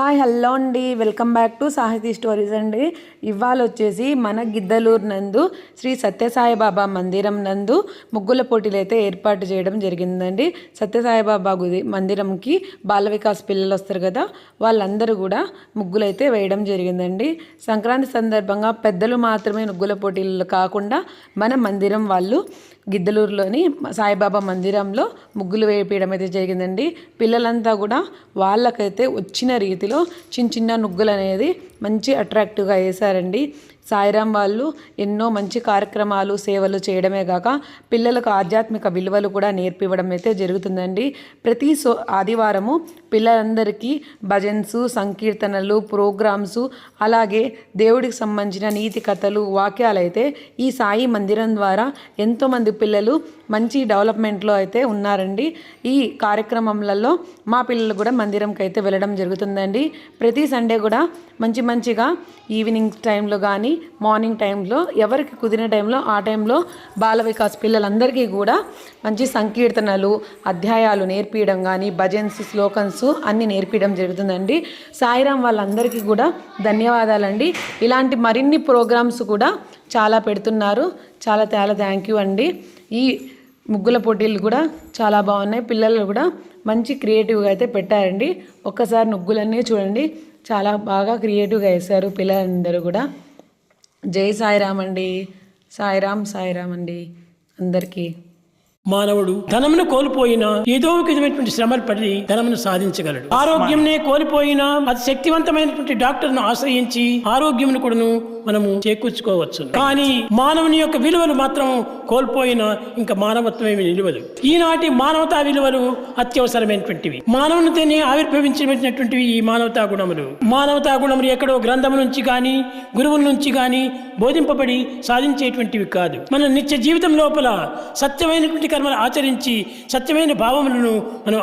Hi hello అండి. Welcome back to Sahithi stories అండి. ఇవాళ వచ్చేసి మన గిద్దలూరు నందు శ్రీ సత్యసాయిబాబా మందిరం నందు ముగ్గుల పోటీలు అయితే ఏర్పాటు చేయడం జరిగిందండి. సత్యసాయిబాబా గుది మందిరంకి బాల వికాస్ పిల్లలు వస్తారు కదా వాళ్ళందరూ కూడా ముగ్గులు అయితే వేయడం జరిగిందండి. సంక్రాంతి సందర్భంగా పెద్దలు మాత్రమే ముగ్గుల పోటీలు కాకుండా మన మందిరం వాళ్ళు గిద్దలూరులోని సాయిబాబా మందిరంలో ముగ్గులు వేయడం అయితే జరిగిందండి. పిల్లలంతా కూడా వాళ్ళకైతే వచ్చిన రీతిలో చిన్న చిన్న నుగ్గులు అనేది మంచి అట్రాక్టివ్గా వేశారండి సాయిరాం వాళ్ళు ఎన్నో మంచి కార్యక్రమాలు సేవలు చేయడమే కాక పిల్లలకు ఆధ్యాత్మిక విలువలు కూడా నేర్పివ్వడం అయితే జరుగుతుందండి. ప్రతి సో ఆదివారము పిల్లలందరికీ భజన్స్ సంకీర్తనలు ప్రోగ్రామ్స్ అలాగే దేవుడికి సంబంధించిన నీతి కథలు వాక్యాలు అయితే ఈ సాయి మందిరం ద్వారా ఎంతోమంది పిల్లలు మంచి డెవలప్మెంట్లో అయితే ఉన్నారండి. ఈ కార్యక్రమంలలో మా పిల్లలు కూడా మందిరంకి అయితే వెళ్ళడం జరుగుతుందండి. ప్రతి సండే కూడా మంచి మంచిగా ఈవినింగ్ టైంలో కానీ మార్నింగ్ టైంలో ఎవరికి కుదిరిన టైంలో ఆ టైంలో బాల వికాస్ పిల్లలందరికీ కూడా మంచి సంకీర్తనలు అధ్యాయాలు నేర్పించడం కానీ భజన్స్ శ్లోకన్స్ అన్నీ నేర్పించడం జరుగుతుందండి. సాయిరాం వాళ్ళందరికీ కూడా ధన్యవాదాలండి. ఇలాంటి మరిన్ని ప్రోగ్రామ్స్ కూడా చాలా పెడుతున్నారు. చాలా చాలా థ్యాంక్ యూ అండి. ఈ ముగ్గుల పోటీలు కూడా చాలా బాగున్నాయి. పిల్లలు కూడా మంచి క్రియేటివ్గా అయితే పెట్టారండి. ఒక్కసారి ముగ్గులన్నీ చూడండి. చాలా బాగా క్రియేటివ్గా వేశారు పిల్లలందరూ కూడా. జై సాయిరామ్ అండి సాయిరామ్ సాయిరామ్ అండి అందరికీ. మానవుడు ధనమును కోల్పోయినా ఏదో ఒక విధమైనటువంటి శ్రమలు పడి ధనమును సాధించగలడు. ఆరోగ్యంనే కోల్పోయినా అతి శక్తివంతమైనటువంటి డాక్టర్ను ఆశ్రయించి ఆరోగ్యమును కూడాను మనము చేకూర్చుకోవచ్చు కానీ మానవుని యొక్క విలువలు మాత్రం కోల్పోయిన ఇంకా మానవత్వమేమి నిలువదు. ఈనాటి మానవతా విలువలు అత్యవసరమైనటువంటివి. మానవునితోనే ఆవిర్భవించినటువంటివి ఈ మానవతా గుణములు. మానవతా గుణములు ఎక్కడో గ్రంథము నుంచి కానీ గురువుల నుంచి కానీ బోధింపబడి సాధించేటువంటివి కాదు. మన నిత్య జీవితం లోపల సత్యమైనటువంటి కర్మలు ఆచరించి సత్యమైన భావములను మనం